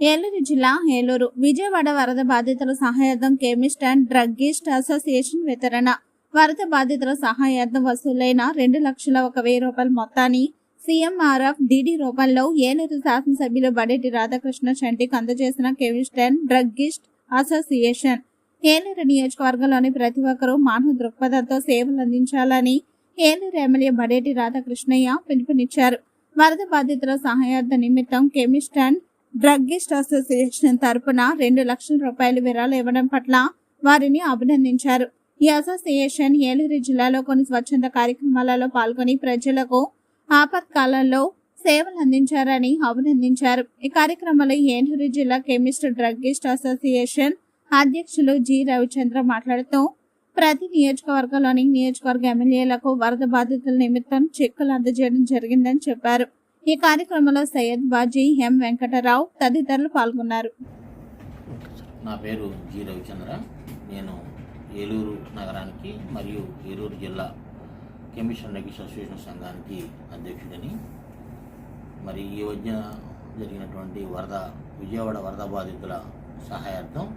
ఏలూరు జిల్లా ఏలూరు. విజయవాడ వరద బాధితుల సహాయార్థం కెమిస్ట్ అండ్ డ్రగ్గిస్ట్ అసోసియేషన్ వితరణ. వరద బాధితుల సహాయార్థం వసూలైన రెండు లక్షల ఒక వెయ్యి రూపాయల మొత్తాన్ని సీఎంఆర్ఎఫ్ డిడి రూపంలో ఏలూరు శాసనసభ్యులు బడేటి రాధాకృష్ణ చంటికి అందజేసిన chemist and druggist association. Eluru నియోజకవర్గంలోని ప్రతి ఒక్కరూ మానవ దృక్పథంతో సేవలు అందించాలని ఏలూరు ఎమ్మెల్యే బడేటి రాధాకృష్ణయ్య పిలుపునిచ్చారు. వరద బాధితుల సహాయార్థ నిమిత్తం కెమిస్ట్ అండ్ డ్రగ్గిస్ట్ అసోసియేషన్ తరపున రెండు లక్షల రూపాయలు విరాళం ఇవ్వడం పట్ల వారిని అభినందించారు. ఈ అసోసియేషన్ ఏలూరు జిల్లాలో కొన్ని స్వచ్ఛంద కార్యక్రమాలలో పాల్గొని ప్రజలకు ఆపత్కాలంలో సేవలు అందించారని అభినందించారు. ఈ కార్యక్రమంలో ఏలూరు జిల్లా కెమిస్ట్ డ్రగ్గిస్ట్ అసోసియేషన్ అధ్యక్షులు జి రవిచంద్ర మాట్లాడుతూ ప్రతి నియోజకవర్గంలోని నియోజకవర్గ ఎమ్మెల్యేలకు వరద బాధితుల నిమిత్తం చెక్కులు అందజేయడం జరిగిందని చెప్పారు. ఈ కార్యక్రమంలో సయ్యద్ బాజీ ఎం వెంకటరావు తదితరులు పాల్గొన్నారు. నా పేరు జి రవిచంద్ర. నేను ఏలూరు నగరానికి మరియు ఏలూరు జిల్లా కెమిషన్ రెగ్యులేషన్ అసోసియేషన్ సంఘానికి అధ్యక్షుడిని. మరి ఈ మధ్య జరిగినటువంటి వరద విజయవాడ వరద బాధితుల సహాయార్థం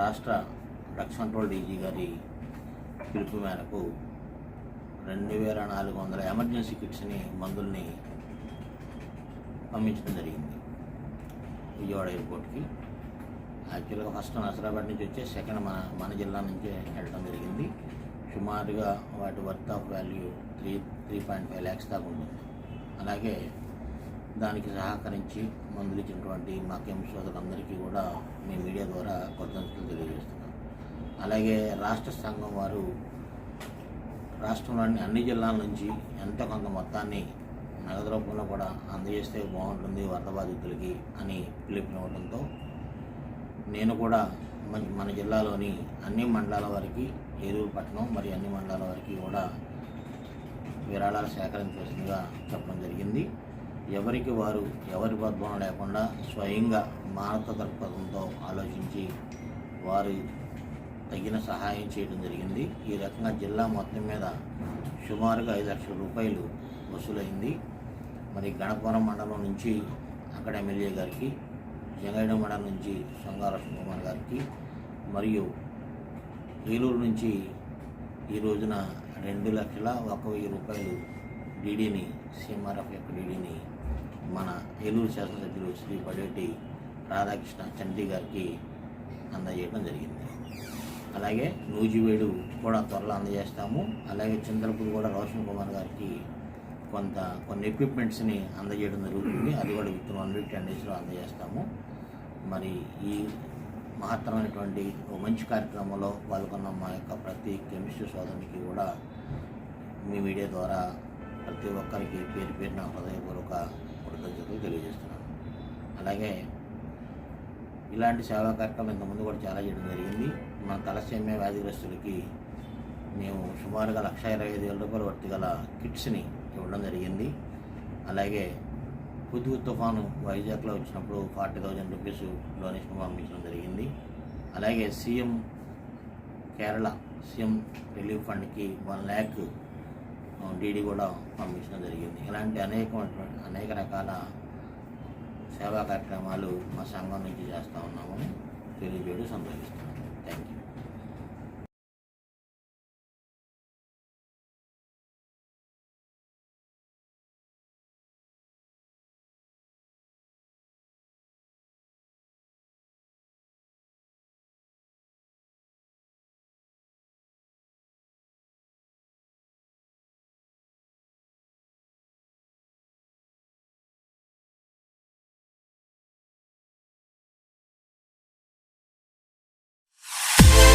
రాష్ట్ర డ్రగ్స్ కంట్రోల్ డీజీ గారి పిలుపు మేరకు రెండు వేల నాలుగు వందల ఎమర్జెన్సీ కిట్స్ని మందుల్ని పంపించడం జరిగింది. విజయవాడ ఎయిర్పోర్ట్కి. యాక్చువల్గా ఫస్ట్ నసరాబాద్ నుంచి వచ్చే సెకండ్ మన మన జిల్లా నుంచే వెళ్ళడం జరిగింది. సుమారుగా వాటి worth of value three three point five lakhs దాకా ఉంటుంది. అలాగే దానికి సహకరించి మందులు ఇచ్చినటువంటి మా కెమ్ సోదరులందరికీ కూడా మీ మీడియా ద్వారా కృతజ్ఞతలు తెలియజేస్తున్నాం. అలాగే రాష్ట్ర సంఘం వారు రాష్ట్రంలోని అన్ని జిల్లాల నుంచి ఎంత కొంత మొత్తాన్ని నగదు రూపంలో కూడా అందజేస్తే బాగుంటుంది వరద బాధితులకి అని పిలుపునివ్వడంతో నేను కూడా మన మన జిల్లాలోని అన్ని మండలాల వారికి ఏలూరు పట్టణం మరియు అన్ని మండలాల వారికి కూడా విరాళాలు సేకరించవలసిందిగా చెప్పడం జరిగింది. ఎవరికి వారు ఎవరి బద్భం లేకుండా స్వయంగా మానవ దృక్పథంతో ఆలోచించి వారు తగిన సహాయం చేయడం జరిగింది. ఈ రకంగా జిల్లా మొత్తం మీద సుమారుగా ఐదు లక్షల రూపాయలు వసూలైంది. మరి గణపురం మండలం నుంచి అక్కడ ఎమ్మెల్యే గారికి జంగైడ మండలం నుంచి సొంగార కుమార్ గారికి మరియు ఏలూరు నుంచి ఈ రోజున రెండు లక్షల ఒక వెయ్యి రూపాయలు డీడీని సీఎంఆర్ఎఫ్ యొక్క డీడీని మన ఏలూరు శాసనసభ్యులు శ్రీ పడేటి రాధాకృష్ణ చంటి గారికి అందజేయడం జరిగింది. అలాగే నూజివేడు కూడా త్వరలో అందజేస్తాము. అలాగే చంద్రపూర్ కూడా రోషన్ కుమార్ గారికి కొంత కొన్ని ఎక్విప్మెంట్స్ని అందజేయడం జరుగుతుంది. అది కూడా విత్ వన్ వీక్ టెన్ డేస్లో అందజేస్తాము. మరి ఈ మహత్తరమైనటువంటి ఒక మంచి కార్యక్రమంలో పాల్గొన్న మా యొక్క ప్రతి కెమిస్ట్రీ సోదరునికి కూడా మీ మీడియా ద్వారా ప్రతి ఒక్కరికి పేరు పేరున హృదయపూర్వక కృతజ్ఞతలు తెలియజేస్తున్నాను. అలాగే ఇలాంటి సేవా కార్యక్రమం ఇంతకుముందు కూడా చాలా చేయడం జరిగింది. మన తలసేమ్య వ్యాధిగ్రస్తులకి మేము సుమారుగా లక్ష ఇరవై ఐదు వేల రూపాయల వర్తి గల కిట్స్ని ఇవ్వడం జరిగింది. అలాగే హుద్హు తుఫాను వైజాగ్లో వచ్చినప్పుడు ఫార్టీ థౌజండ్ రూపీస్ డొనేషన్ పంపించడం జరిగింది. అలాగే సీఎం కేరళ సీఎం రిలీఫ్ ఫండ్కి వన్ ల్యాక్ డీడీ కూడా పంపించడం జరిగింది. ఇలాంటి అనేక అనేక రకాల సేవా కార్యక్రమాలు మా సంఘం నుంచి చేస్తూ ఉన్నామని తెలియజేయడం సంతోషిస్తున్నాము థ్యాంక్ యూ